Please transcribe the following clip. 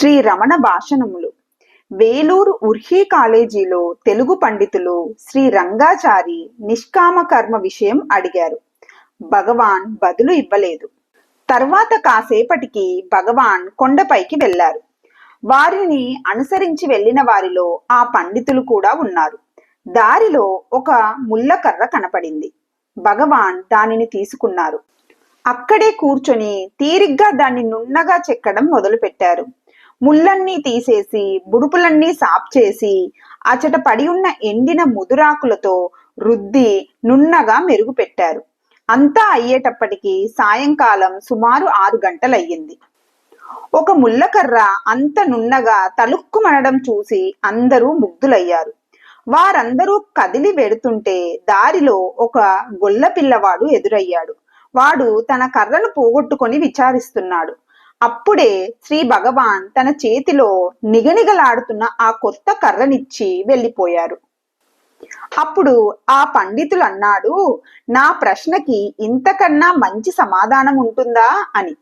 శ్రీ రమణ భాషణములు. వేలూరు ఉర్హీ కాలేజీలో తెలుగు పండితులు శ్రీ రంగాచారి నిష్కామ కర్మ విషయం అడిగారు. భగవాన్ బదులు ఇవ్వలేదు. తర్వాత కాసేపటికి భగవాన్ కొండపైకి వెళ్ళారు వారిని అనుసరించి వెళ్ళిన వారిలో ఆ పండితులు కూడా ఉన్నారు. దారిలో ఒక ముళ్ళకర్ర కనపడింది. భగవాన్ దానిని తీసుకున్నారు. అక్కడే కూర్చొని తీరిగ్గా దాన్ని నున్నగా చెక్కడం మొదలుపెట్టారు. ముళ్ళన్నీ తీసేసి బుడుపులన్నీ సాప్ చేసి అచట పడి ఉన్న ఎండిన ముదురాకులతో రుద్ది నున్నగా మెరుగు పెట్టారు అంతా అయ్యేటప్పటికి సాయంకాలం సుమారు ఆరు గంటలయ్యింది. ఒక ముళ్ళకర్ర అంత నున్నగా తలుక్కుమనడం చూసి అందరూ ముగ్ధులయ్యారు. వారందరూ కదిలి వెడుతుంటే దారిలో ఒక గొల్ల పిల్లవాడు ఎదురయ్యాడు. వాడు తన కర్రను పోగొట్టుకొని విచారిస్తున్నాడు. అప్పుడే శ్రీ భగవాన్ తన చేతిలో నిగనిగలాడుతున్న ఆ కొత్త కర్రనిచ్చి వెళ్ళిపోయారు. అప్పుడు ఆ పండితులు అన్నాడు నా ప్రశ్నకి ఇంతకన్నా మంచి సమాధానం ఉంటుందా అని.